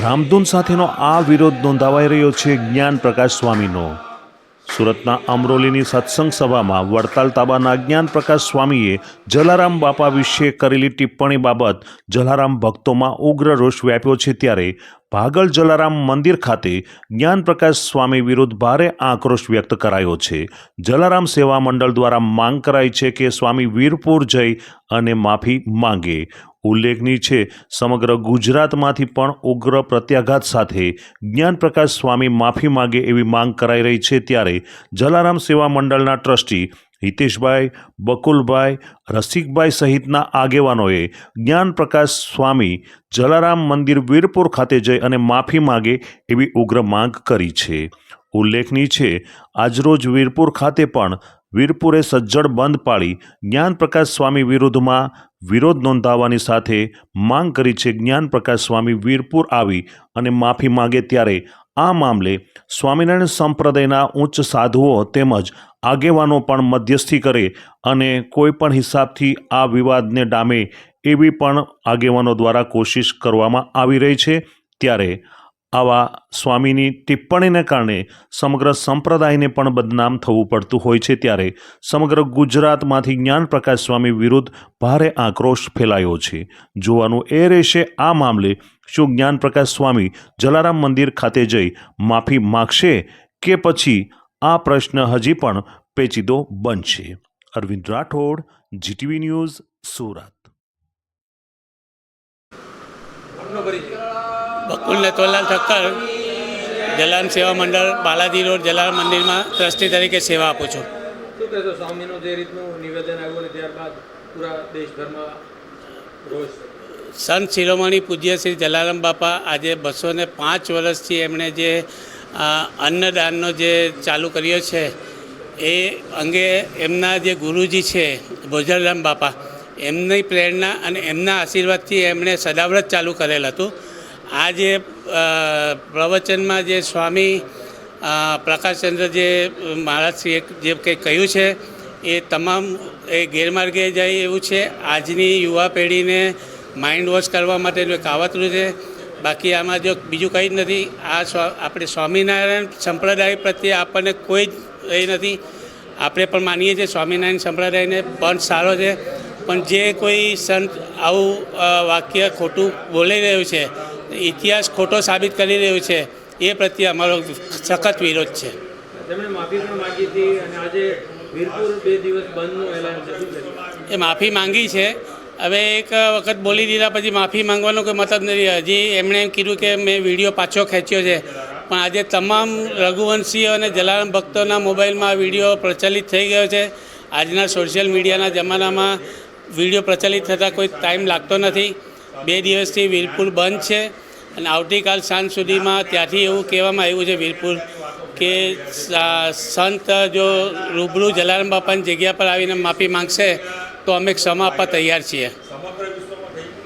ધામધૂમ સાથેનો આ વિરોધ નોંધાવાઈ રહ્યો છે જ્ઞાન પ્રકાશ સ્વામીનો. સુરતના અમરોલીની સત્સંગ સભામાં વડતાલ તાબાના જ્ઞાન પ્રકાશ સ્વામીએ જલારામ બાપા વિશે કરેલી ટિપ્પણી બાબત જલારામ ભક્તોમાં ઉગ્ર રોષ વ્યાપ્યો છે ત્યારે ભાગલ જલારામ મંદિર ખાતે જ્ઞાન પ્રકાશ સ્વામી વિરુદ્ધ ભારે આક્રોશ વ્યક્ત કરાયો છે. જલારામ સેવા મંડળ દ્વારા માંગ કરાઈ છે કે સ્વામી વીરપુર જઈ અને માફી માંગે. ઉલ્લેખનીય છે, સમગ્ર ગુજરાતમાંથી પણ ઉગ્ર પ્રત્યાઘાત સાથે જ્ઞાનપ્રકાશ સ્વામી માફી માગે એવી માંગ કરાઈ રહી છે ત્યારે જલારામ સેવા મંડળના ટ્રસ્ટી હિતેશભાઈ, બકુલભાઈ, રસિકભાઈ સહિતના આગેવાનોએ જ્ઞાનપ્રકાશ સ્વામી જલારામ મંદિર વીરપુર ખાતે જઈ અને માફી માગે એવી ઉગ્ર માંગ કરી છે. ઉલ્લેખનીય છે, આજરોજ વીરપુર ખાતે પણ વીરપુરે સજ્જડ બંધ પાડી જ્ઞાનપ્રકાશ સ્વામી વિરુદ્ધમાં વિરોધ નોંધાવવાની સાથે માંગ કરી છે જ્ઞાન પ્રકાશ સ્વામી વીરપુર આવી અને માફી માગે ત્યારે આ મામલે સ્વામિનારાયણ સંપ્રદાયના ઉચ્ચ સાધુઓ તેમજ આગેવાનો પણ મધ્યસ્થી કરે અને કોઈ પણ હિસાબથી આ વિવાદને ડામે એવી પણ આગેવાનો દ્વારા કોશિશ કરવામાં આવી રહી છે. ત્યારે આવા સ્વામીની ટિપ્પણીને કારણે સમગ્ર સંપ્રદાયને પણ બદનામ થવું પડતું હોય છે ત્યારે સમગ્ર ગુજરાતમાંથી જ્ઞાન પ્રકાશ સ્વામી વિરુદ્ધ ભારે આક્રોશ ફેલાયો છે. જોવાનું એ રહેશે આ મામલે શું જ્ઞાન પ્રકાશ સ્વામી જલારામ મંદિર ખાતે જઈ માફી માગશે કે પછી આ પ્રશ્ન હજી પણ પેચીદો બનશે. Arvind Rathod, GTV news, Surat. Bakul Natwarlal Thakkar Jalaram Seva Mandal Balaji road Jalaram મંદિરમાં ટ્રસ્ટી તરીકે સેવા આપું છું. શું કહેશો સ્વામીનું જે રીતનું નિવેદન આવ્યું અને ત્યારબાદ પૂરા દેશભરમાં સંત શિરોમણી પૂજ્ય શ્રી જલારામ બાપા આજે બસો ને પાંચ વર્ષથી એમણે જે અન્નદાનનો જે ચાલુ કર્યો છે એ અંગે એમના જે ગુરુજી છે ભોજરામ બાપા એમની પ્રેરણા અને એમના આશીર્વાદથી એમણે સદાવ્રત ચાલુ કરેલ હતું. આ જે પ્રવચનમાં જે સ્વામી પ્રકાશચંદ્ર જે મહારાજશ્રીએ જે કંઈ કહ્યું છે, એ તમામ એ ગેરમાર્ગે જાય એવું છે. આજની યુવા પેઢીને માઇન્ડ વોશ કરવા માટેનું એક કાવતરું છે. બાકી આમાં જો બીજું કંઈ જ નથી, આ આપણે સ્વામિનારાયણ સંપ્રદાય પ્રત્યે આપણને કોઈ જ એ નથી. આપણે પણ માનીએ છીએ સ્વામિનારાયણ સંપ્રદાયને પણ સારો છે. પણ જે કોઈ સંત આવું વાક્ય ખોટું બોલી રહ્યું છે ઇતિહાસ ખોટો સાબિત કરી રહ્યું છે એ પ્રત્યે અમારો સખત વિરોધ છે. એ માફી માંગી છે. હવે એક વખત બોલી દીધા પછી માફી માંગવાનો કોઈ મતલબ નથી. હજી એમણે એમ કીધું કે મેં વીડિયો પાછો ખેંચ્યો છે. પણ આજે તમામ રઘુવંશીઓ અને જલારામ ભક્તોના મોબાઈલમાં વીડિયો પ્રચલિત થઈ ગયો છે. આજના સોશિયલ મીડિયાના જમાનામાં વીડિયો પ્રચલિત થતાં કોઈ ટાઈમ લાગતો નથી. બે દિવસથી વિલપુલ બંધ છે અને આવતીકાલ સાંજ સુધીમાં ત્યાંથી એવું કહેવામાં આવ્યું છે વીરપુર કે સંત જો રૂબરૂ જલારામ બાપાની જગ્યા પર આવીને માફી માંગશે તો અમે ક્ષમા આપવા તૈયાર છીએ.